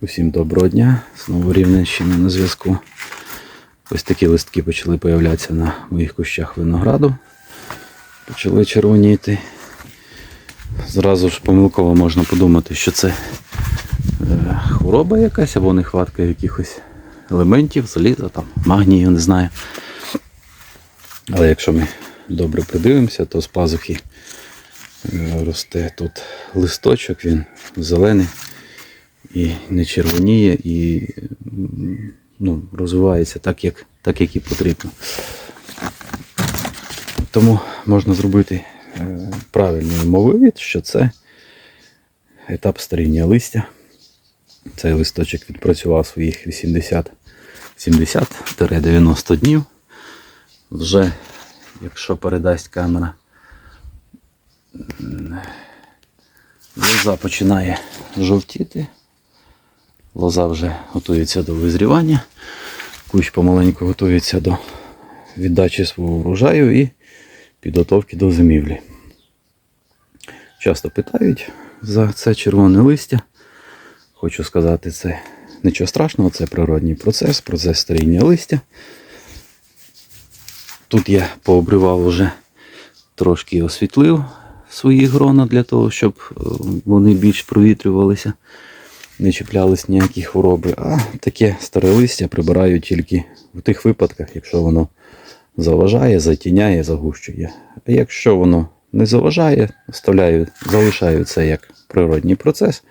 Усім доброго дня. Знову Рівненщина на зв'язку. Ось такі листки почали появлятися на моїх кущах винограду. Почали червоніти. Зразу ж помилково можна подумати, що це е, хвороба якась або нехватка якихось елементів, заліза, там, магнію, не знаю. Але якщо ми добре придивимося, то з пазухи е, росте тут листочок, він зелений і не червоніє, і ну, розвивається так, як, так, як і потрібно. Тому можна зробити е, правильний мововід, що це етап старіння листя. Цей листочок відпрацював своїх 80 70-90 днів. Вже, якщо передасть камера, лоза починає жовтіти. Лоза вже готується до визрівання. Кущ помаленьку готується до віддачі свого врожаю і підготовки до зимівлі. Часто питають за це червоне листя. Хочу сказати, це нічого страшного, це природній процес, процес старіння листя. Тут я пообривав вже трошки освітлив свої грона для того, щоб е, вони більш провітрювалися, не чіплялись ніякі хвороби. А таке старе листя прибираю тільки в тих випадках, якщо воно заважає, затіняє, загущує. А якщо воно не заважає, оставляю, залишаю це як природній процес.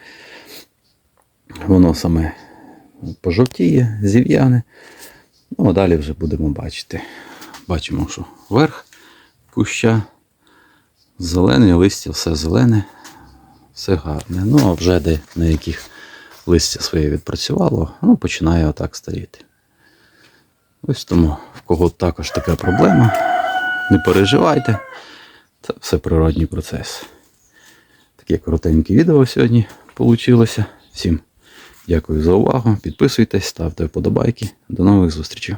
Воно саме пожовтіє, зів'яне. Ну, а далі вже будемо бачити. Бачимо, що верх куща зелене, листя все зелене, все гарне. Ну, а вже де на яких листя своє відпрацювало, ну, починає отак старіти. Ось тому, в кого також така проблема, не переживайте, це все природній процес. Таке коротеньке відео сьогодні вийшло. Всім дякую за увагу. Підписуйтесь, ставте вподобайки. До нових зустрічей.